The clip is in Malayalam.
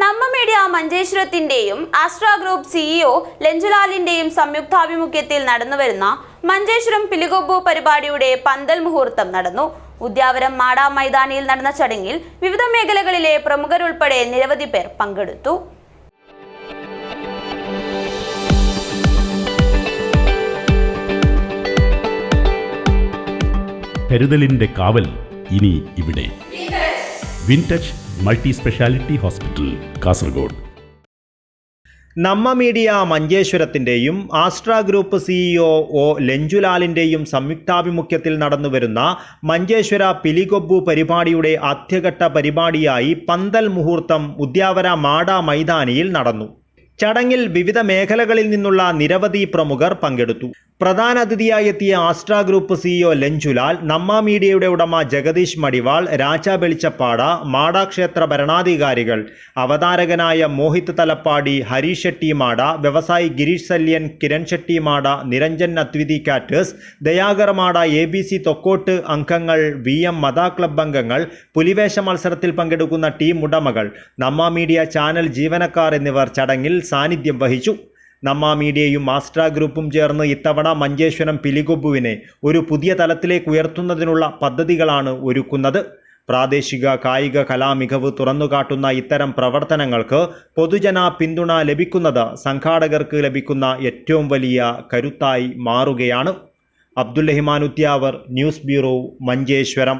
നമ്മ മീഡിയ മഞ്ചേശ്വരത്തിന്റെയും ആസ്ട്ര ഗ്രൂപ്പ് സിഇഒ ലഞ്ചുലാലിന്റെയും സംയുക്താഭിമുഖ്യത്തിൽ നടന്നുവരുന്ന മഞ്ചേശ്വരം പിലികൊബു പരിപാടിയുടെ പന്തൽ മുഹൂർത്തം നടന്നു. ഉദ്യാവരം മാടാ മൈതാനിയിൽ നടന്ന ചടങ്ങിൽ വിവിധ മേഖലകളിലെ പ്രമുഖരുൾപ്പെടെ നിരവധി പേർ പങ്കെടുത്തു. കരുതലിന്റെ കാവൽ ഇനി ഇവിടെ. Wintouch multi speciality hospital Kasaragod Namma media മഞ്ചേശ്വരത്തിന്റെയും Astra group CEO ഒ ലഞ്ജുലാലിന്റെയും സംയുക്താഭിമുഖ്യത്തിൽ നടന്നുവരുന്ന മഞ്ചേശ്വര പിലികൊബ്ബു പരിപാടിയുടെ ആദ്യഘട്ട പരിപാടിയായി പന്തൽ മുഹൂർത്തം ഉദ്യാവര മാട മൈതാനിയിൽ നടന്നു. ചടങ്ങിൽ വിവിധ മേഖലകളിൽ നിന്നുള്ള നിരവധി പ്രമുഖർ പങ്കെടുത്തു. പ്രധാന അതിഥിയായി എത്തിയ ആസ്ട്ര ഗ്രൂപ്പ് സിഇഒ ലഞ്ചുലാൽ നമ്മ മീഡിയയുടെ ഉടമ ജഗദീഷ് മടിവാൾ രാജ വെളിച്ചപ്പാട മാടാക്ഷേത്ര ഭരണാധികാരികൾ അവതാരകനായ മോഹിത് തലപ്പാടി ഹരീഷ് ഷെട്ടി മാട വ്യവസായി Girish Salian Kiran Shetty Mada Niranjan Adviti caterers Dayakar Mada A B C Thokkottu അംഗങ്ങൾ വി എം മതാ ക്ലബ് അംഗങ്ങൾ പുലിവേഷ മത്സരത്തിൽ പങ്കെടുക്കുന്ന ടീം ഉടമകൾ നമ്മ മീഡിയ ചാനൽ ജീവനക്കാർ എന്നിവർ ചടങ്ങിൽ സാന്നിധ്യം വഹിച്ചു. നമ്മ മീഡിയയും മാസ്ട്ര ഗ്രൂപ്പും ചേർന്ന് ഇത്തവണ മഞ്ചേശ്വരം പിലികൊബുവിനെ ഒരു പുതിയ തലത്തിലേക്ക് ഉയർത്തുന്നതിനുള്ള പദ്ധതികളാണ് ഒരുക്കുന്നത്. പ്രാദേശിക കായിക കലാമികവ് തുറന്നുകാട്ടുന്ന ഇത്തരം പ്രവർത്തനങ്ങൾക്ക് പൊതുജന പിന്തുണ ലഭിക്കുന്നത് സംഘാടകർക്ക് ലഭിക്കുന്ന ഏറ്റവും വലിയ കരുത്തായി മാറുകയാണ്. Udyavar news bureau Manjeshwaram.